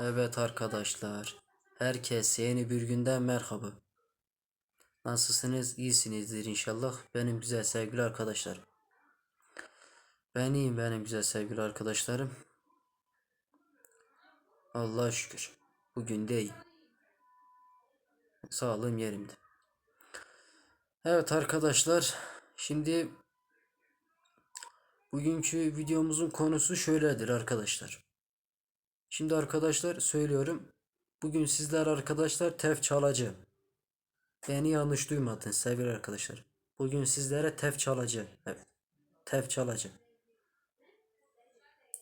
Evet arkadaşlar. Herkese yeni bir günden merhaba. Nasılsınız? İyisinizdir inşallah. Benim güzel sevgili arkadaşlar. Ben iyiyim benim güzel sevgili arkadaşlarım. Allah'a şükür. Bugün de iyiyim. Sağlığım yerimde. Evet arkadaşlar. Şimdi bugünkü videomuzun konusu şöyledir arkadaşlar. Şimdi arkadaşlar söylüyorum. Bugün sizler arkadaşlar tef çalacağım. Beni yanlış duymadın sevgili arkadaşlar. Bugün sizlere tef çalacağım. Evet. Tef çalacağım.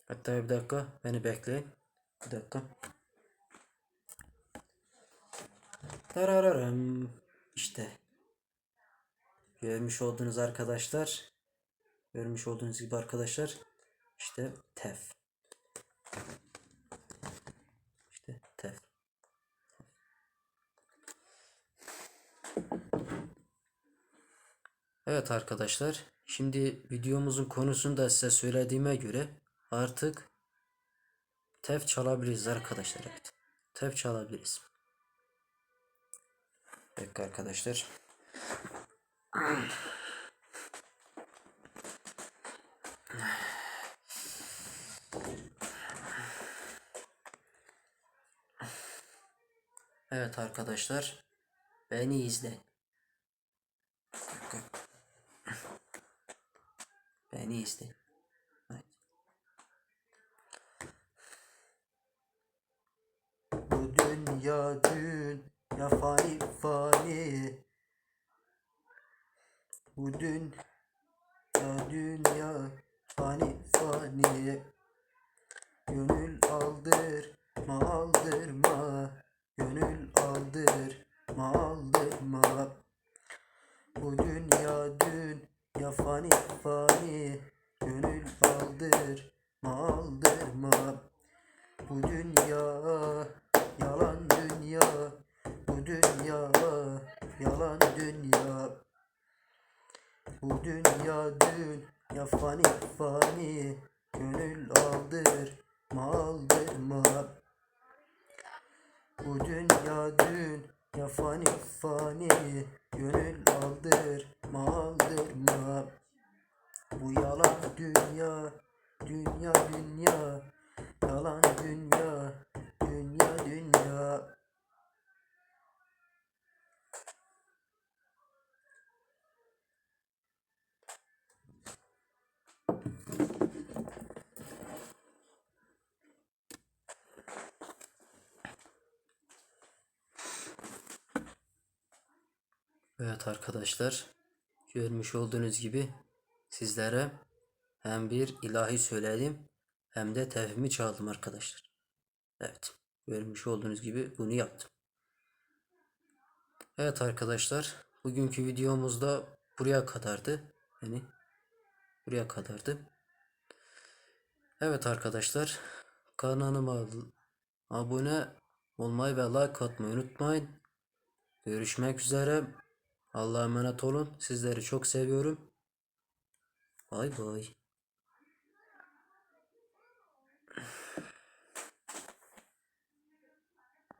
Hatta bir dakika beni bekleyin. Bir dakika. Tarararam. İşte. Görmüş olduğunuz arkadaşlar. Görmüş olduğunuz gibi arkadaşlar. İşte tef. İşte tef. Evet arkadaşlar. Şimdi videomuzun konusunu da size söylediğime göre artık tef çalabiliriz arkadaşlar. Evet. Tef çalabiliriz. Peki arkadaşlar. Evet arkadaşlar. Beni izle. Beni izle. Evet. Bu dünya dünya fani fani. Bu dünya dünya fani fani. Gönül aldırma aldırma. Gönül aldırma aldırma. Bu dünya dünya fani fani. Gönül aldırma aldırma. Bu dünya yalan dünya. Bu dünya yalan dünya. Bu dünya dünya fani fani. Gönül aldırma Gönül aldırma aldırma Bu yalan dünya Dünya dünya. Yalan Dünya dünya Evet arkadaşlar görmüş olduğunuz gibi sizlere hem bir ilahi söyledim hem de tevhimi çaldım arkadaşlar. Evet görmüş olduğunuz gibi bunu yaptım. Evet arkadaşlar bugünkü videomuzda buraya kadardı. Yani buraya kadardı. Evet arkadaşlar kanalıma abone olmayı ve like atmayı unutmayın. Görüşmek üzere. Allah'a emanet olun. Sizleri çok seviyorum. Bay bay.